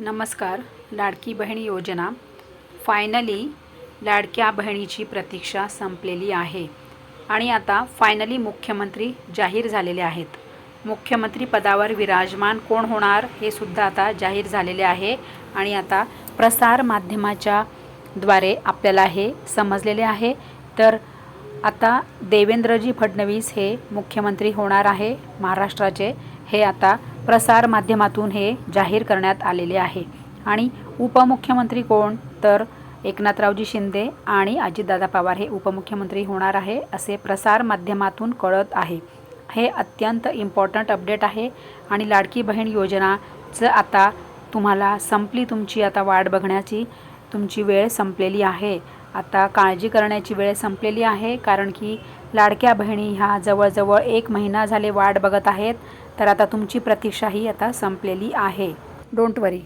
नमस्कार लाडकी बहीण योजना. फायनली लाडक्या बहिणीची प्रतीक्षा संपलेली आहे. आणि आता फायनली मुख्यमंत्री जाहीर झालेले आहेत. मुख्यमंत्री पदावर विराजमान कोण होणार हे सुद्धा आता जाहीर झालेले आहे. आणि आता प्रसार माध्यमाच्या द्वारे आपल्याला हे समजलेले आहे. तर आता देवेंद्रजी फडणवीस हे मुख्यमंत्री होणार आहे. महाराष्ट्राचे हे आता प्रसार माध्यमातून हे जाहीर करण्यात आलेले आहे. आणि उपमुख्यमंत्री कोण? तर एकनाथरावजी शिंदे आणि अजितदादा पवार हे उपमुख्यमंत्री होणार आहे असे प्रसार माध्यमातून कळत आहे. हे अत्यंत इम्पॉर्टंट अपडेट आहे आणि लाडकी बहीण योजनाचं आता तुम्हाला संपली तुमची आता वाट बघण्याची तुमची वेळ संपलेली आहे. आता काळजी करण्याची वेळ संपलेली आहे कारण की लाडक्या बहिणी ह्या जवळजवळ एक महिना झाले वाट बघत आहेत तर आता तुमची प्रतीक्षाही आता संपलेली आहे. डोंट वरी